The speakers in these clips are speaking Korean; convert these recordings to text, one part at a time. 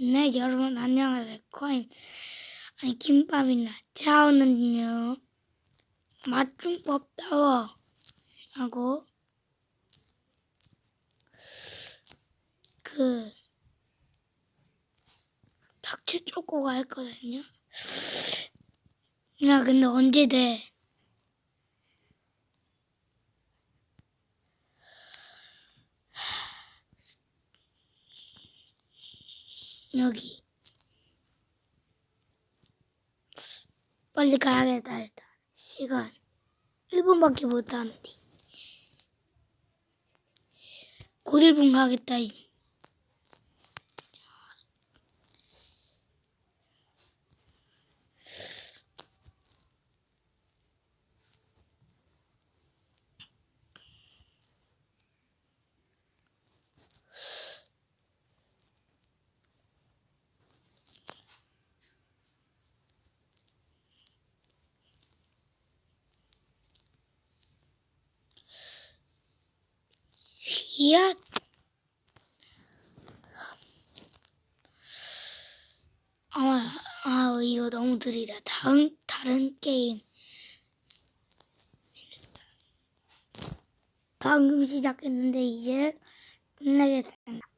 네, 여러분 안녕하세요. 코인 아니 김밥이나 차오는요 맞춤법 따워 하고 그 닥치 쪼꼬가 했거든요. 나 근데 언제 돼? 여기. 빨리 가야겠다 일단. 시간. 1분밖에 못 하는데. 곧 1분 가겠다 이. 이야. 아, 아 이거 너무 느리다. 다음 다른 게임. 방금 시작했는데 이제 끝내겠습니다.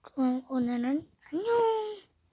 그럼 오늘은 안녕